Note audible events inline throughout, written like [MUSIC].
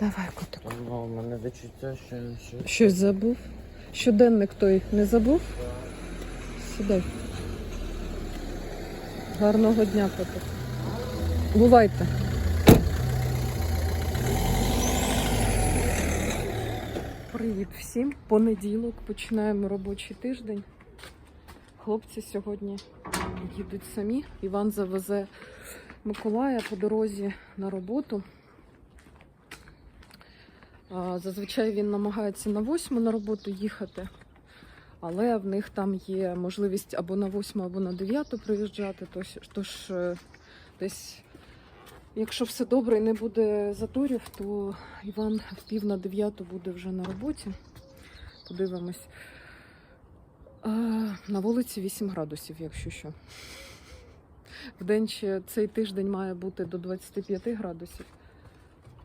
Давай, котику. Ну, у мене відчуття, що що- Щось забув? Щоденник той не забув? Сідай. Гарного дня, котик. Бувайте. Привіт всім. Понеділок починаємо робочий тиждень. Хлопці сьогодні їдуть самі. Іван завезе Миколая по дорозі на роботу. Зазвичай він намагається на восьму на роботу їхати, але в них там є можливість або на восьму, або на дев'яту приїжджати. Тож, тож е, десь, якщо все добре і не буде заторів, то Іван в пів на дев'яту буде вже на роботі. Подивимось. На вулиці 8 градусів, якщо що. Вдень ще цей тиждень має бути до 25 градусів.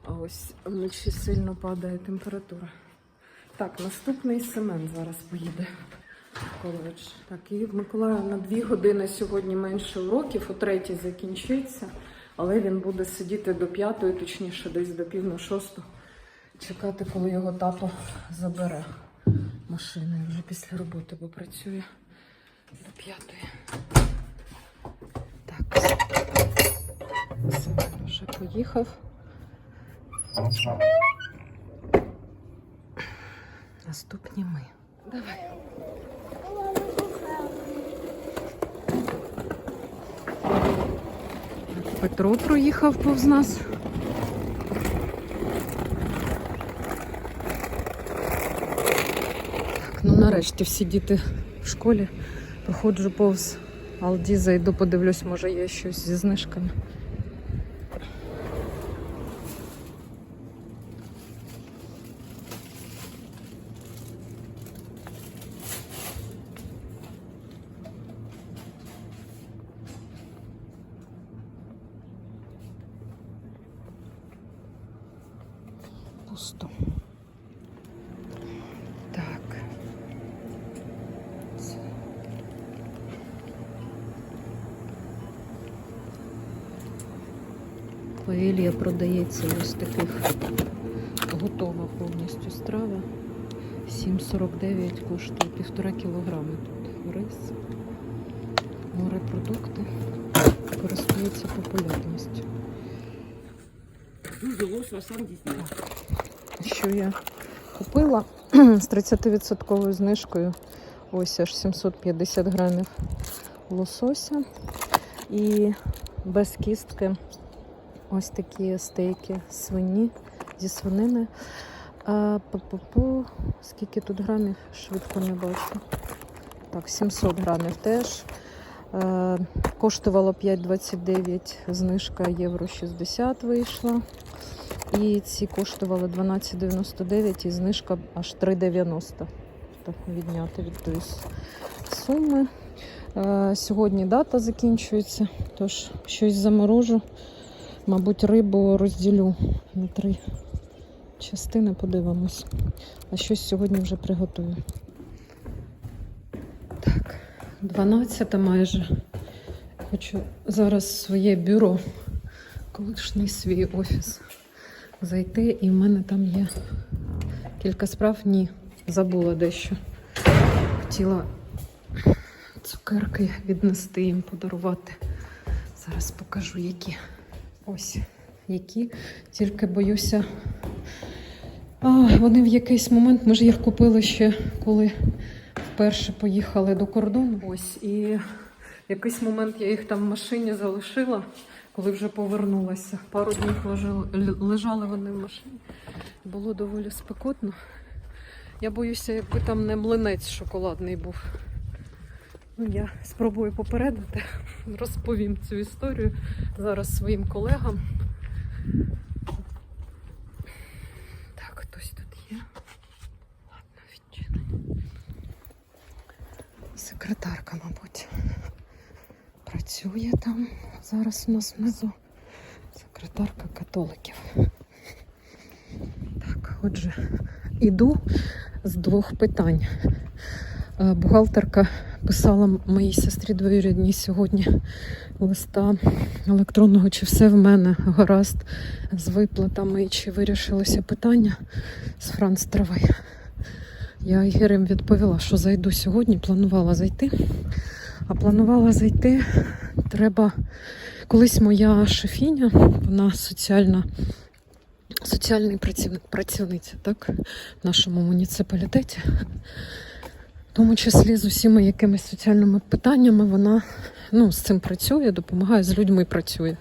А ось вночі сильно падає температура. Так, наступний Семен зараз поїде в коледж. Так, і в Миколая на дві години сьогодні менше уроків, о третій закінчиться, але він буде сидіти до п'ятої, точніше, десь до пів на шосту, чекати, коли його тато забере машиною вже після роботи, бо працює до п'ятої. Так, Семен вже поїхав. Наступні ми. Давай. Петро проїхав повз нас. Так, ну нарешті всі діти в школі. Проходжу повз Алді, зайду, подивлюсь, може є щось зі знижками. Пусто. Так. Це. Паелія продається ось таких готова повністю страва. 7,49 коштує півтора кілограми тут рис. Морепродукти користуються популярністю. що я купила з 30% знижкою. Ось аж 750 грамів лосося. І без кістки ось такі стейки свині зі свинини. А по-по-по, скільки тут грамів, швидко не бачу. Так, 700 грамів теж. Е, коштувало 5,29, знижка євро 60 вийшла. І ці коштували 12,99 і знижка аж 3,90. Так, відняти від тої суми. Е, Сьогодні дата закінчується, тож щось заморожу. Мабуть, рибу розділю на три частини, подивимось. А щось сьогодні вже приготую. Так, 12 майже. Хочу зараз своє бюро, колишній свій офіс зайти, і в мене там є кілька справ. Ні, забула дещо. Хотіла цукерки віднести їм, подарувати. Зараз покажу, які. Ось які. Тільки боюся. А, вони в якийсь момент, ми ж їх купили ще, коли вперше поїхали до кордону. Ось, і в якийсь момент я їх там в машині залишила коли вже повернулася. Пару днів лежали, лежали вони в машині. Було доволі спекотно. Я боюся, якби там не млинець шоколадний був. Ну, я спробую попередити, [LAUGHS] розповім цю історію зараз своїм колегам. Так, хтось тут є. Ладно, відчинить. Секретарка, мабуть працює там. Зараз у нас внизу секретарка католиків. Так, отже, іду з двох питань. Е, Бухгалтерка писала моїй сестрі двоюрідній сьогодні листа електронного, чи все в мене гаразд з виплатами, і чи вирішилося питання з Франц Травай. Я Ігорем відповіла, що зайду сьогодні, планувала зайти. А планувала зайти, треба. Колись моя шефіня, вона соціальна, соціальний працівник, працівниця, так, в нашому муніципалітеті. Тому числі з усіма якимись соціальними питаннями вона ну, з цим працює, допомагає, з людьми працює.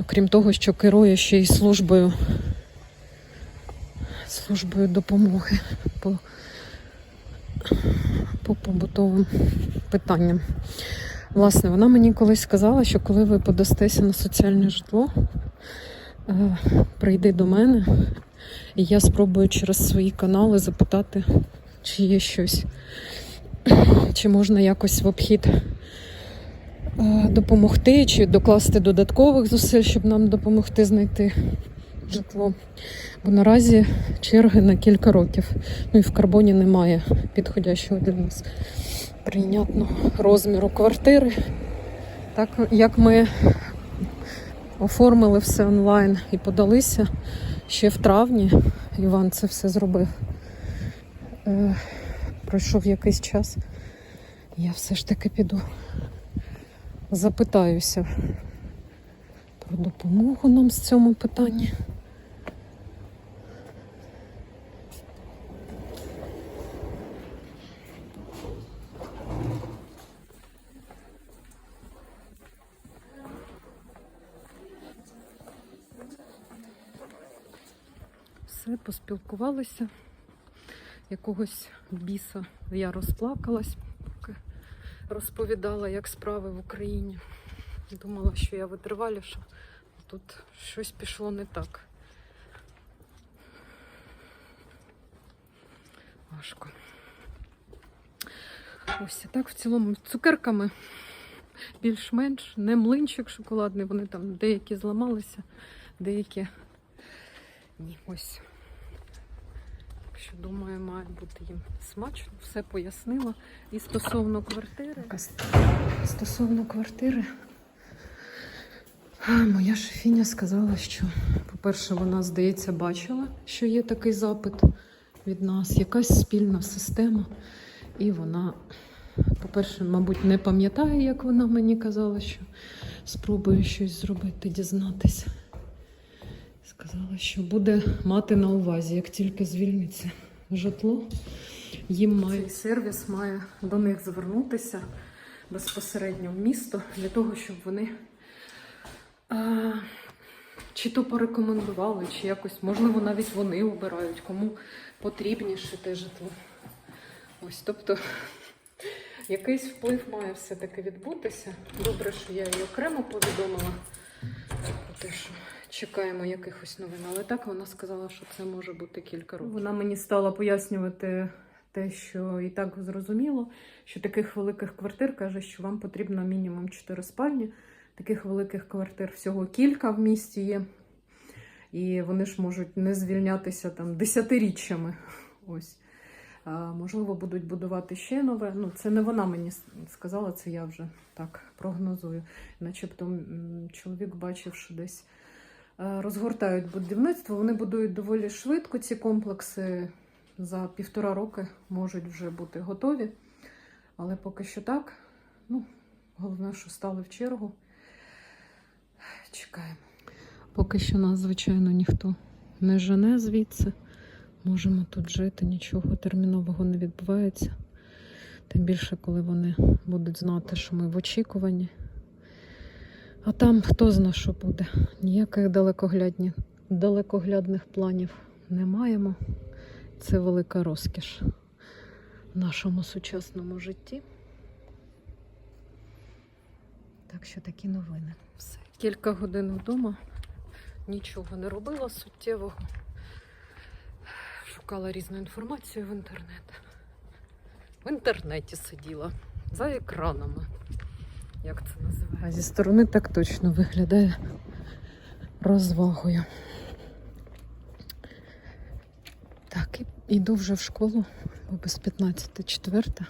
Окрім того, що керує ще й службою, службою допомоги по, по побутовим питанням. Власне, вона мені колись сказала, що коли ви подастеся на соціальне житло, е, прийди до мене, і я спробую через свої канали запитати, чи є щось, чи можна якось в обхід е, допомогти, чи докласти додаткових зусиль, щоб нам допомогти знайти житло. Бо наразі черги на кілька років. Ну і в карбоні немає підходящого для нас прийнятного розміру квартири. Так як ми оформили все онлайн і подалися ще в травні, Іван це все зробив. Е, пройшов якийсь час. Я все ж таки піду запитаюся про допомогу нам з цьому питанні. Поспілкувалися. Якогось біса я розплакалась, поки розповідала, як справи в Україні. Думала, що я витриваліша, тут щось пішло не так. Важко. Ось а так в цілому цукерками більш-менш не млинчик шоколадний, вони там деякі зламалися, деякі ні, ось. Думаю, має бути їм смачно. Все пояснила. І стосовно квартири. Стосовно квартири. Моя шефіня сказала, що, по-перше, вона, здається, бачила, що є такий запит від нас, якась спільна система. І вона, по-перше, мабуть, не пам'ятає, як вона мені казала, що спробує щось зробити, дізнатися. Сказала, що буде мати на увазі, як тільки звільниться житло, їм має Цей сервіс має до них звернутися безпосередньо в місто для того, щоб вони а, чи то порекомендували, чи якось, можливо, навіть вони обирають, кому потрібніше те житло. Ось, тобто якийсь вплив має все-таки відбутися. Добре, що я її окремо повідомила про те, що чекаємо якихось новин. Але так вона сказала, що це може бути кілька років. Вона мені стала пояснювати те, що і так зрозуміло, що таких великих квартир каже, що вам потрібно мінімум 4 спальні. Таких великих квартир всього кілька в місті є. І вони ж можуть не звільнятися там десятиріччями. Ось. Можливо, будуть будувати ще нове. Ну, це не вона мені сказала, це я вже так прогнозую. Начебто чоловік бачив, що десь е, розгортають будівництво. Вони будують доволі швидко ці комплекси. За півтора роки можуть вже бути готові. Але поки що так. Ну, головне, що стали в чергу. Чекаємо. Поки що нас, звичайно, ніхто не жене звідси. Можемо тут жити, нічого термінового не відбувається. Тим більше, коли вони будуть знати, що ми в очікуванні. А там хто зна, що буде. Ніяких далекоглядні, далекоглядних планів не маємо. Це велика розкіш в нашому сучасному житті. Так що такі новини. Все. Кілька годин вдома. Нічого не робила суттєвого. Шукала різну інформацію в інтернет. В інтернеті сиділа за екранами. Як це називається? А зі сторони так точно виглядає розвагою. Так, і йду вже в школу бо без 15 четверта.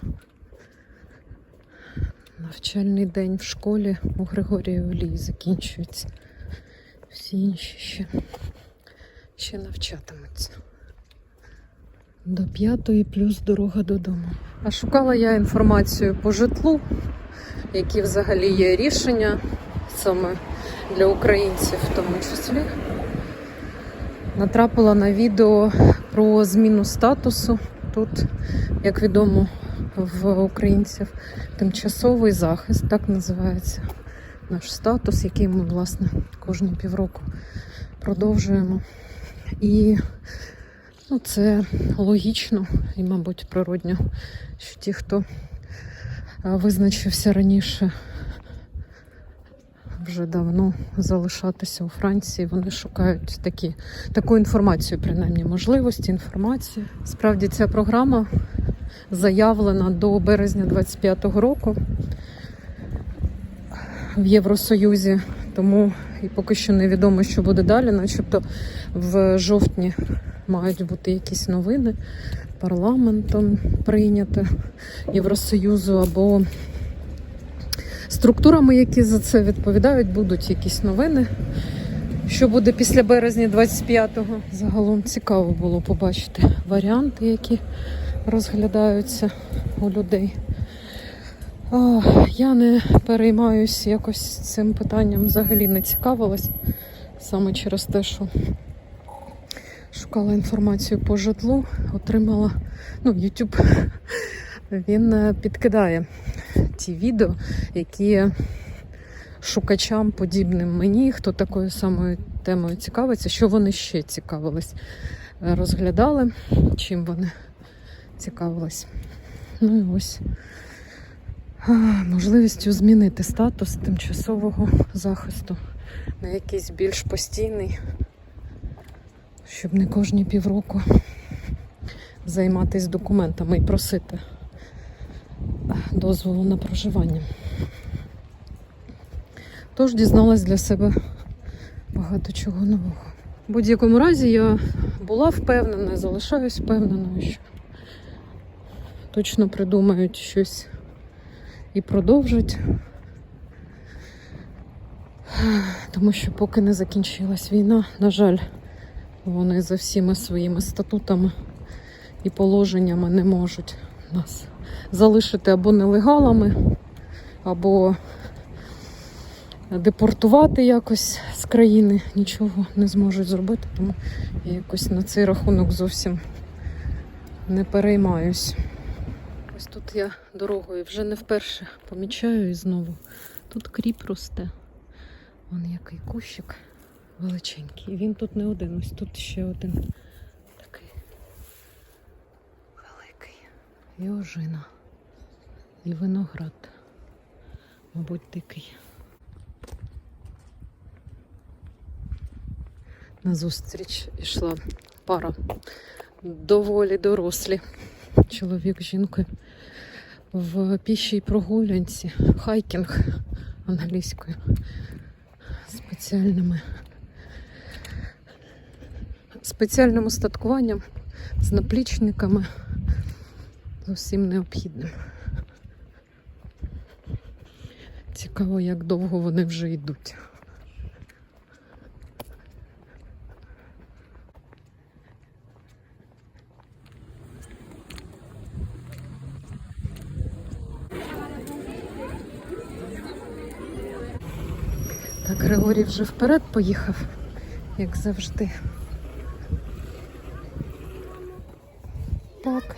Навчальний день в школі у Григорія Олії закінчується. Всі інші ще, ще навчатимуться. До п'ятої плюс дорога додому. А шукала я інформацію по житлу, які взагалі є рішення саме для українців в тому числі. Натрапила на відео про зміну статусу. Тут, як відомо, в українців тимчасовий захист, так називається наш статус, який ми, власне, кожні півроку продовжуємо. І ну, це логічно і, мабуть, природньо, що ті, хто визначився раніше вже давно залишатися у Франції, вони шукають такі, таку інформацію, принаймні можливості, інформації. Справді ця програма заявлена до березня 25-го року в Євросоюзі, тому і поки що невідомо, що буде далі, начебто в жовтні мають бути якісь новини парламентом прийняти Євросоюзу або структурами, які за це відповідають, будуть якісь новини. Що буде після березня 25-го? Загалом цікаво було побачити варіанти, які розглядаються у людей. А, я не переймаюсь якось цим питанням, взагалі не цікавилась саме через те, що шукала інформацію по житлу, отримала. Ну, YouTube він е, підкидає ті відео, які шукачам, подібним мені, хто такою самою темою цікавиться, що вони ще цікавились, е, розглядали, чим вони цікавились. Ну і ось можливістю змінити статус тимчасового захисту на якийсь більш постійний, щоб не кожні півроку займатися документами і просити дозволу на проживання. Тож дізналась для себе багато чого нового. В будь-якому разі я була впевнена, залишаюсь впевненою, що точно придумають щось і продовжать. Тому що поки не закінчилась війна, на жаль, вони за всіма своїми статутами і положеннями не можуть нас залишити або нелегалами, або депортувати якось з країни. Нічого не зможуть зробити, тому я якось на цей рахунок зовсім не переймаюсь. Ось тут я дорогою вже не вперше помічаю і знову. Тут кріп росте. Вон який кущик величенький. Він тут не один, ось тут ще один такий великий. І ожина. І виноград. Мабуть, дикий. Назустріч йшла пара доволі дорослі. Чоловік з жінкою в пішій прогулянці, хайкінг англійською, спеціальними спеціальним устаткуванням з наплічниками з усім необхідним. Цікаво, як довго вони вже йдуть. Так, Григорій вже вперед поїхав, як завжди. Так.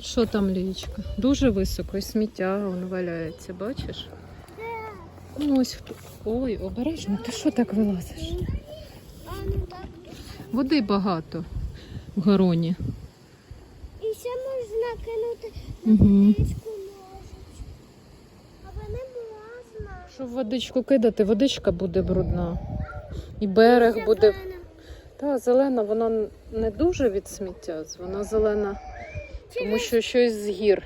Що там, Лієчка? Дуже високо і сміття воно валяється, бачиш? Ну ось хто. Ой, обережно, ти що так вилазиш? Води багато в гороні. І ще можна кинути Угу. водичку. Але не можна. Щоб водичку кидати, водичка буде брудна. І берег буде. Та, зелена, вона не дуже від сміття, вона зелена, тому що щось з гір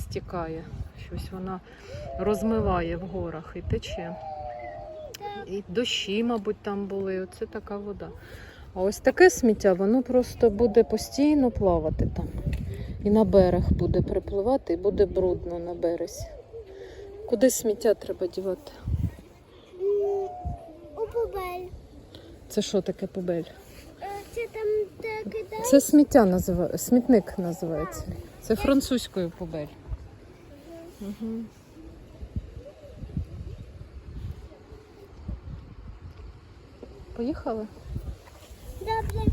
стікає. Щось вона розмиває в горах і тече. І дощі, мабуть, там були. Оце така вода. А ось таке сміття, воно просто буде постійно плавати там. І на берег буде припливати, і буде брудно на березі. Куди сміття треба дівати? М, У побель. Це що таке побель? Е, Це там кидають. Це сміття називає, смітник називається. Це французькою побель. Угу. Поїхали? Добре,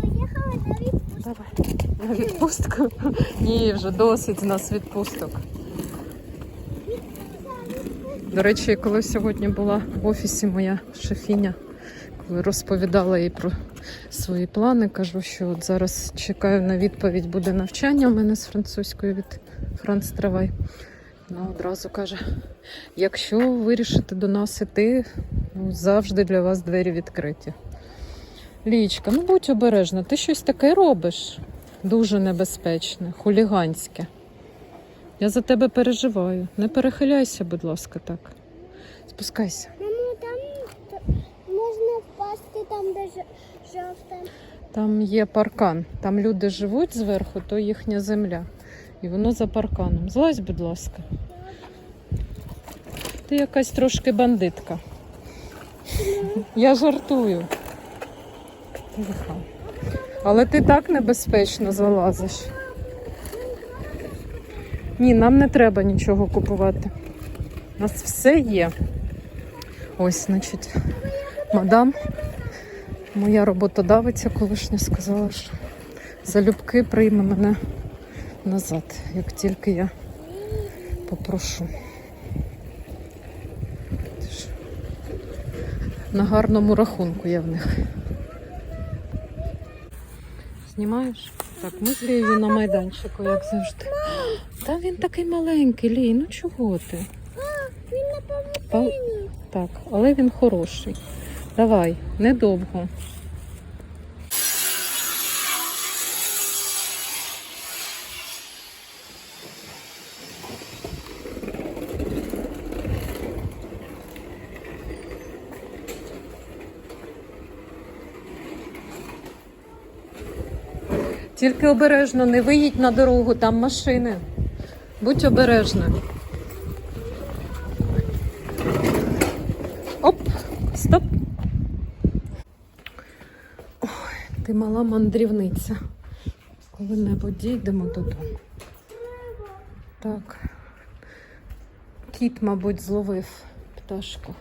поїхали на відпустку. Давай. На відпустку? Ні, вже досить з нас відпусток. До речі, коли сьогодні була в офісі моя шефіня, розповідала їй про свої плани, кажу, що от зараз чекаю на відповідь, буде навчання у мене з французької від Франц Травай. Вона одразу каже: якщо вирішите до нас іти, ну, завжди для вас двері відкриті. Лічка, ну будь обережна, ти щось таке робиш. Дуже небезпечне, хуліганське. Я за тебе переживаю. Не перехиляйся, будь ласка, так. Спускайся. Мамо, там т- можна впасти там, де жовте. Там є паркан. Там люди живуть зверху, то їхня земля. І воно за парканом. Злазь, будь ласка. Ти якась трошки бандитка. Я жартую. Але ти так небезпечно залазиш. Ні, нам не треба нічого купувати. У нас все є. Ось, значить, мадам, моя роботодавиця колишня сказала, що залюбки прийме мене назад, як тільки я попрошу. На гарному рахунку я в них. Знімаєш? Так, ми з Лією на майданчику, як завжди. Та він такий маленький, Лій, ну чого ти? Він на Па- Так, але він хороший. Давай, недовго. Тільки обережно, не виїдь на дорогу, там машини. Будь обережна. Оп, стоп. Ой, ти мала мандрівниця. Коли-небудь дійдемо додому. Так. Кіт, мабуть, зловив пташку.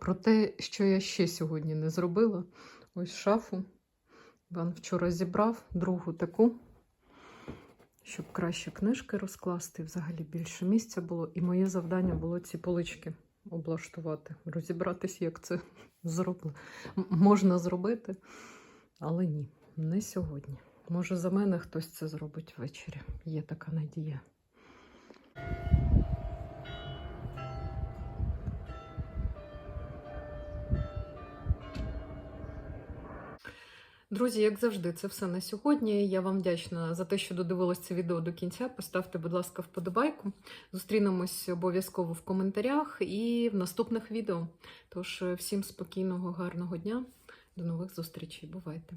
Про те, що я ще сьогодні не зробила. Ось шафу. Іван вчора зібрав другу таку, щоб краще книжки розкласти, взагалі більше місця було. І моє завдання було ці полички облаштувати, розібратися, як це [LAUGHS] зроблено. Можна зробити, але ні, не сьогодні. Може, за мене хтось це зробить ввечері. Є така надія. Друзі, як завжди, це все на сьогодні. Я вам вдячна за те, що додивилось це відео до кінця. Поставте, будь ласка, вподобайку. Зустрінемось обов'язково в коментарях і в наступних відео. Тож, всім спокійного, гарного дня. До нових зустрічей. Бувайте!